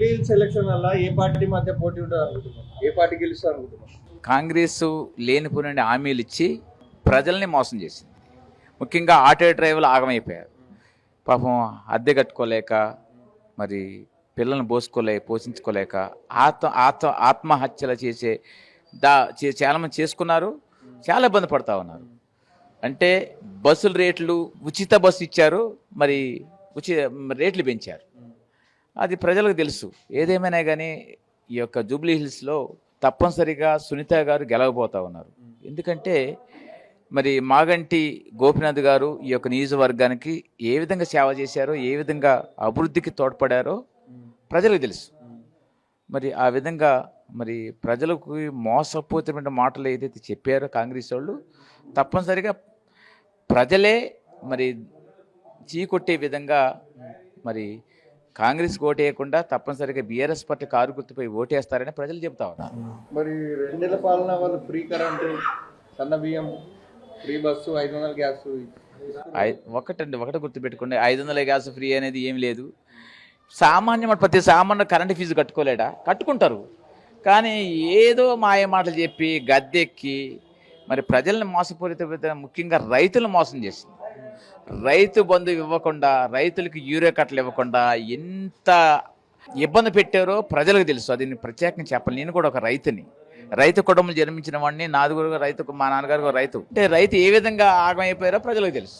Selection వల్ల ఏ party మధ్య పోటీ ఉంటుంది అనుకుంటున్నాం ఏ పార్టీ గెలుస్తారు అనుకుంటున్నాం కాంగ్రెస్ లేనిపోయిన హామీలు ఇచ్చి ప్రజల్ని మోసం చేసింది. ముఖ్యంగా ఆటో డ్రైవర్లు ఆగమైపోయారు. పాపం అద్దె కట్టుకోలేక మరి పిల్లల్ని పోసుకోలేక పోషించుకోలేక ఆత్మ ఆత్మ ఆత్మహత్యలు చేసే దా చే- చాలామంది చేసుకున్నారు. చాలా ఇబ్బంది పడతా ఉన్నారు. అంటే బస్సుల రేట్లు ఉచిత బస్సు ఇచ్చారు. మరి ఉచిత రేట్లు పెంచారు. అది ప్రజలకు తెలుసు. ఏదేమైనా కానీ ఈ యొక్క జూబ్లీ హిల్స్లో తప్పనిసరిగా సునీత గారు గెలవబోతా ఉన్నారు. ఎందుకంటే మరి మాగంటి గోపినాథ్ గారు ఈ యొక్క నియోజకవర్గానికి ఏ విధంగా సేవ చేశారో ఏ విధంగా అభివృద్ధికి తోడ్పడారో ప్రజలకు తెలుసు. మరి ఆ విధంగా మరి ప్రజలకు మోసపోతున్న మాటలు ఏదైతే చెప్పారో కాంగ్రెస్ వాళ్ళు తప్పనిసరిగా ప్రజలే మరి చీకొట్టే విధంగా మరి కాంగ్రెస్ ఓటేయకుండా తప్పనిసరిగా బీఆర్ఎస్ పార్టీ కారు గుర్తుపై ఓటేస్తారని ప్రజలు చెబుతా ఉన్నారు. మరి రెండేళ్ళ పాలన వాళ్ళు ఫ్రీ కరెంటు సన్న బియ్యం ఫ్రీ బస్సు ఐదు వందల గ్యాస్ ఒకటండి ఒకటి గుర్తుపెట్టుకోండి. ఐదు వందల గ్యాస్ ఫ్రీ అనేది ఏం లేదు. సామాన్య ప్రతి సామాన్య కరెంట్ ఫీజు కట్టుకోలేడా? కట్టుకుంటారు. కానీ ఏదో మాయ మాటలు చెప్పి గద్దెక్కి మరి ప్రజల్ని మోసపూరిత ముఖ్యంగా రైతులను మోసం చేసింది. రైతు బంధు ఇవ్వకుండా రైతులకు యూరియా కట్టలు ఇవ్వకుండా ఎంత ఇబ్బంది పెట్టారో ప్రజలకు తెలుసు. అది నేను ప్రత్యేకంగా చెప్పాలి నేను కూడా ఒక రైతుని. రైతు కుటుంబం జన్మించిన వాడిని నాదుగురు రైతు మా నాన్నగారు రైతు. అంటే రైతు ఏ విధంగా ఆగమైపోయారో ప్రజలకు తెలుసు.